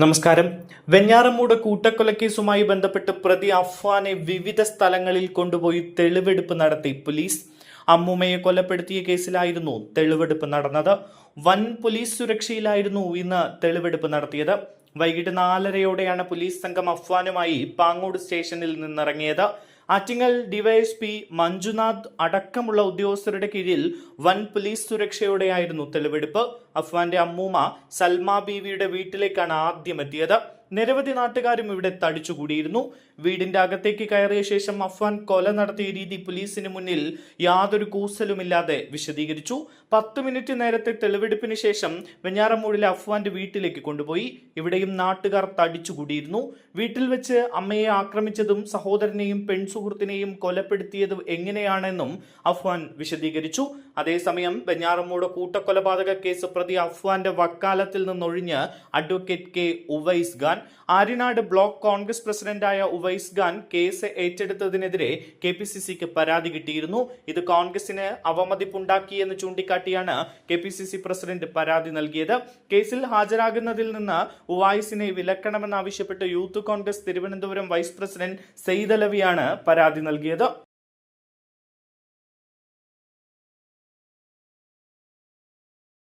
നമസ്കാരം. വെഞ്ഞാറമൂട് കൂട്ടക്കൊലക്കേസുമായി ബന്ധപ്പെട്ട് പ്രതി അഫ്വാനെ വിവിധ സ്ഥലങ്ങളിൽ കൊണ്ടുപോയി തെളിവെടുപ്പ് നടത്തി പോലീസ്. അമ്മുമ്മയെ കൊലപ്പെടുത്തിയ കേസിലായിരുന്നു തെളിവെടുപ്പ് നടന്നത്. വൻ പോലീസ് സുരക്ഷയിലായിരുന്നു ഇന്ന് തെളിവെടുപ്പ് നടത്തിയത്. വൈകിട്ട് നാലരയോടെയാണ് പോലീസ് സംഘം അഫ്വാനുമായി പാങ്ങോട് സ്റ്റേഷനിൽ നിന്നിറങ്ങിയത്. ആറ്റിങ്ങൽ ഡിവൈഎസ്പി മഞ്ജുനാഥ് അടക്കമുള്ള ഉദ്യോഗസ്ഥരുടെ കീഴിൽ വൻ പോലീസ് സുരക്ഷയോടെയായിരുന്നു തെളിവെടുപ്പ്. അഫ്വാന്റെ അമ്മൂമ്മ സൽമ ബീവിയുടെ വീട്ടിലേക്കാണ് ആദ്യം എത്തിയത്. നിരവധി നാട്ടുകാരും ഇവിടെ തടിച്ചുകൂടിയിരുന്നു. വീടിന്റെ അകത്തേക്ക് കയറിയ ശേഷം അഫ്വാൻ കൊല നടത്തിയ രീതി പോലീസിന് മുന്നിൽ യാതൊരു കൂസലുമില്ലാതെ വിശദീകരിച്ചു. പത്ത് മിനിറ്റ് നേരത്തെ തെളിവെടുപ്പിന് ശേഷം വെഞ്ഞാറമൂടിലെ അഫ്വാന്റെ വീട്ടിലേക്ക് കൊണ്ടുപോയി. ഇവിടെയും നാട്ടുകാർ തടിച്ചുകൂടിയിരുന്നു. വീട്ടിൽ വെച്ച് അമ്മയെ ആക്രമിച്ചതും സഹോദരനെയും പെൺസുഹൃത്തിനെയും കൊലപ്പെടുത്തിയതും എങ്ങനെയാണെന്നും അഫ്വാൻ വിശദീകരിച്ചു. അതേസമയം വെഞ്ഞാറമൂട് കൂട്ടക്കൊലപാതക കേസ് പ്രതി അഫ്വാന്റെ വക്കാലത്തിൽ നിന്നൊഴിഞ്ഞ് advocate K Uvais Khan Aryanad block Congress പ്രസിഡന്റായ ഉവൈസ് ഖാൻ കേസ് ഏറ്റെടുത്തതിനെതിരെ കെ പി സി സിക്ക് പരാതി കിട്ടിയിരുന്നു. ഇത് കോൺഗ്രസിന് അവമതിപ്പുണ്ടാക്കിയെന്ന് ചൂണ്ടിക്കാട്ടിയാണ് K P C C president പരാതി നൽകിയത്. കേസിൽ ഹാജരാകുന്നതിൽ നിന്ന് ഉവൈസിനെ വിലക്കണമെന്നാവശ്യപ്പെട്ട് youth Congress Thiruvananthapuram vice president സെയ്ദലവിയാണ് പരാതി നൽകിയത്.